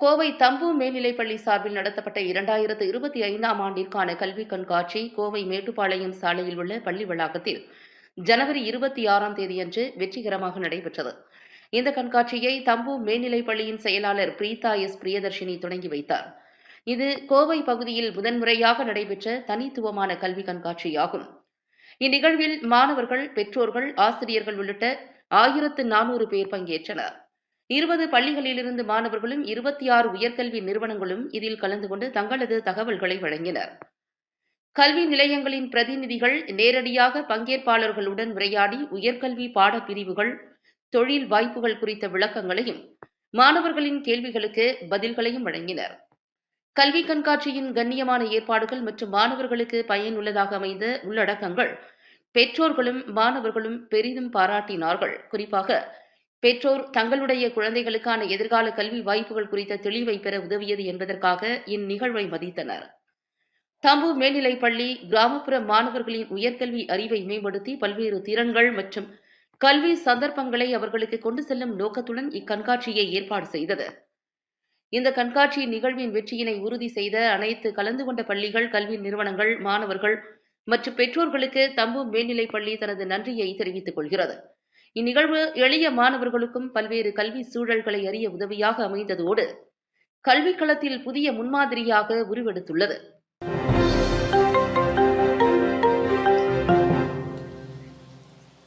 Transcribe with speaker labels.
Speaker 1: கோவை தம்பு மேல்நிலைப்பள்ளி சார்பில் நடத்தப்பட்ட இரண்டாயிரத்து இருபத்தி ஐந்தாம் ஆண்டிற்கான கல்வி கண்காட்சி கோவை மேட்டுப்பாளையம் சாலையில் உள்ள பள்ளி வளாகத்தில் ஜனவரி இருபத்தி ஆறாம் தேதியன்று வெற்றிகரமாக நடைபெற்றது. இந்த கண்காட்சியை தம்பு மேல்நிலைப்பள்ளியின் செயலாளர் பிரீதா எஸ். பிரியதர்ஷினி தொடங்கி வைத்தார். இது கோவை பகுதியில் முதன்முறையாக நடைபெற்ற தனித்துவமான கல்வி கண்காட்சியாகும். இந்நிகழ்வில் மாணவர்கள் பெற்றோர்கள் ஆசிரியர்கள் உள்ளிட்ட ஆயிரத்து நானூறு பேர் பங்கேற்றனர். இருபது பள்ளிகளிலிருந்து மாணவர்களும் இருபத்தி ஆறு உயர்கல்வி நிறுவனங்களும் இதில் கலந்து கொண்டு தங்களது தகவல்களை வழங்கினர். கல்வி நிலையங்களின் பிரதிநிதிகள் நேரடியாக பங்கேற்பாளர்களுடன் உரையாடி உயர்கல்வி பாடப்பிரிவுகள் தொழில் வாய்ப்புகள் குறித்த விளக்கங்களையும் மாணவர்களின் கேள்விகளுக்கு பதில்களையும் வழங்கினர். கல்வி கண்காட்சியின் கண்ணியமான ஏற்பாடுகள் மற்றும் மாணவர்களுக்கு பயனுள்ளதாக அமைந்த உள்ளடக்கங்கள் பெற்றோர்களும் மாணவர்களும் பெரிதும் பாராட்டினார்கள். குறிப்பாக பெற்றோர் தங்களுடைய குழந்தைகளுக்கான எதிர்கால கல்வி வாய்ப்புகள் குறித்த தெளிவை பெற உதவியது என்பதற்காக இந்நிகழ்வை மதித்தனர். தம்பு மேல்நிலைப்பள்ளி கிராமப்புற மாணவர்களின் உயர்கல்வி அறிவை மேம்படுத்தி பல்வேறு திறன்கள் மற்றும் கல்வி சந்தர்ப்பங்களை அவர்களுக்கு கொண்டு செல்லும் நோக்கத்துடன் இக்கண்காட்சியை ஏற்பாடு செய்தது. இந்த கண்காட்சி நிகழ்வின் வெற்றியினை உறுதி செய்த அனைத்து கலந்து கொண்ட பள்ளிகள் கல்வி நிறுவனங்கள் மாணவர்கள் மற்றும் பெற்றோர்களுக்கு தம்பு மேல்நிலைப்பள்ளி தனது நன்றியை தெரிவித்துக் கொள்கிறது. இந்நிகழ்வு எளிய மாணவர்களுக்கும் பல்வேறு கல்வி சூழல்களை அறிய உதவியாக அமைந்ததோடு கல்விக் களத்தில் புதிய முன்மாதிரியாக உருவெடுத்துள்ளது.